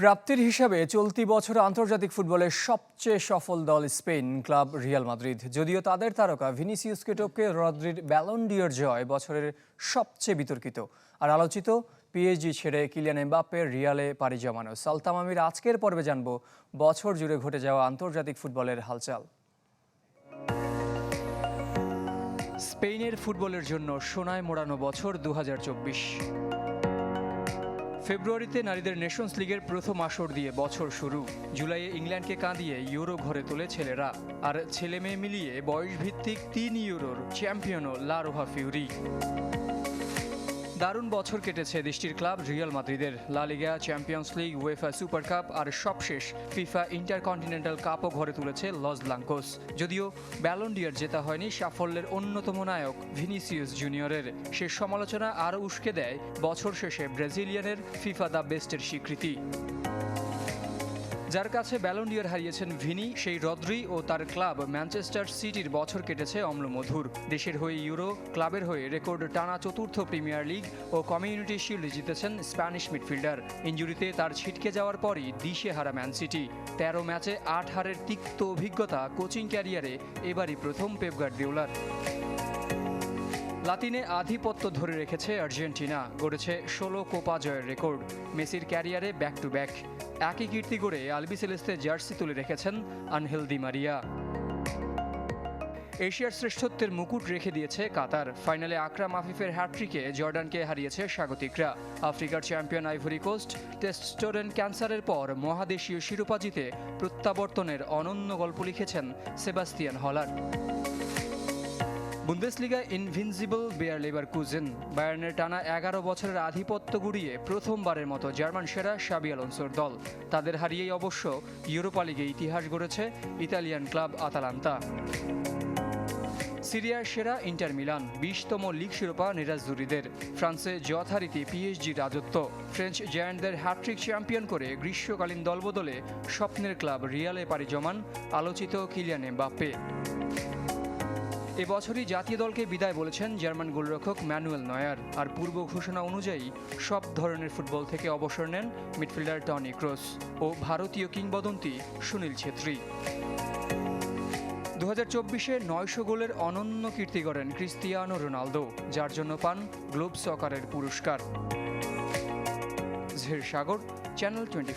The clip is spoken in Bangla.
প্রাপ্তির হিসাবে চলতি বছর আন্তর্জাতিক ফুটবলের সবচেয়ে সফল দল স্পেন, ক্লাব রিয়াল মাদ্রিদ। যদিও তাদের তারকা ভিনিসিয়াসকে টপকে রদ্রির ব্যালন্ডিয়র জয় বছরের সবচেয়ে বিতর্কিত। আর আলোচিত পিএসজি ছেড়ে কিলিয়ান এমবাপ্পের রিয়ালে পাড়ি জমানো। সালতামামির আজকের পর্বে জানব, বছর জুড়ে ঘটে যাওয়া আন্তর্জাতিক ফুটবলের হালচাল। স্পেনের ফুটবলের জন্য সোনায় মোড়ানো বছর দু হাজার চব্বিশ। ফেব্রুয়ারিতে নারীদের নেশনস লিগের প্রথম আসর দিয়ে বছর শুরু। জুলাইয়ে ইংল্যান্ডকে কাঁদিয়ে ইউরো ঘরে তোলে ছেলেরা। আর ছেলে মেয়ে মিলিয়ে বয়সভিত্তিক তিন ইউরোর চ্যাম্পিয়নও লারোহা ফিউরি। দারুণ বছর কেটেছে দেশটির ক্লাব। রিয়াল মাদ্রিদের La Liga champions league UEFA super cup আর সবশেষ ফিফা ইন্টারকন্টিনেন্টাল কাপও ঘরে তুলেছে লস ব্লাঙ্কোস। যদিও ব্যালন্ডিয়ার জেতা হয়নি, সাফল্যের অন্যতম নায়ক ভিনিসিয়াস জুনিয়রের। সে সমালোচনা আরও উস্কে দেয় বছর শেষে ব্রাজিলিয়ানের ফিফা দ্য বেস্টের স্বীকৃতি। যার কাছে ব্যালন্ডিয়ার হারিয়েছেন ভিনি, সেই রদ্রি ও তার ক্লাব ম্যানচেস্টার সিটির বছর কেটেছে অম্লমধুর। দেশের হয়ে ইউরো, ক্লাবের হয়ে রেকর্ড টানা চতুর্থ প্রিমিয়ার লিগ ও কমিউনিটি শিল্ড জিতেছেন স্প্যানিশ মিডফিল্ডার ইঞ্জুরিতে তার ছিটকে যাওয়ার পরই দিশে হারা ম্যান সিটি তেরো ম্যাচে আট হারের তিক্ত অভিজ্ঞতা কোচিং ক্যারিয়ারে এবারই প্রথম পেপগার্ড দেউলার লাতিনে আধিপত্য ধরে রেখেছে আর্জেন্টিনা, গড়েছে ষোলো কোপা জয়ের রেকর্ড। মেসির ক্যারিয়ারে ব্যাক টু ব্যাক একই কীর্তি গড়ে আলবি সেলেস্তে জার্সি তুলে রেখেছেন আনহেল দি মারিয়া। এশিয়ার শ্রেষ্ঠত্বের মুকুট রেখে দিয়েছে কাতার। ফাইনালে আকরাম আফিফের হ্যাট্রিকে জর্ডানকে হারিয়েছে স্বাগতিকরা। আফ্রিকার চ্যাম্পিয়ন আইভরি কোস্ট টেস্ট স্টোরেন ক্যান্সারের পর মহাদেশীয় শিরোপা জিতে প্রত্যাবর্তনের অনন্য গল্প লিখেছেন Sebastian Haller. Bundesliga invincible Bayer Leverkusen বায়ার্নের টানা এগারো বছরের আধিপত্য গুড়িয়ে প্রথমবারের মতো জার্মান সেরা সাবি আলোনসোর দল। তাদের হারিয়েই অবশ্য ইউরোপা লিগে ইতিহাস গড়েছে ইতালিয়ান ক্লাব আতালান্তা। সিরিয়ার সেরা ইন্টার মিলান, বিশতম লিগ শিরোপা নিরাজদুরিদের ফ্রান্সে যথারীতি পিএসজি রাজত্ব। ফ্রেঞ্চ জায়ান্টদের হ্যাট্রিক চ্যাম্পিয়ন করে গ্রীষ্মকালীন দলবদলে স্বপ্নের ক্লাব রিয়ালে পাড়ি জমান আলোচিত কিলিয়ানে এমবাপ্পে। এবছরই জাতীয় দলকে বিদায় বলেছেন জার্মান গোলরক্ষক ম্যানুয়েল নয়ার। আর পূর্ব ঘোষণা অনুযায়ী, সব ধরনের ফুটবল থেকে অবসর নেন মিডফিল্ডার টনি ক্রস ও ভারতীয় কিংবদন্তি সুনীল ছেত্রী। দু হাজার চব্বিশে নয়শো গোলের অনন্য কীর্তি করেন ক্রিস্তিয়ানো রোনালদো, যার জন্য পান গ্লোব সকারের পুরস্কার। ঝের সাগর, চ্যানেল টোয়েন্টি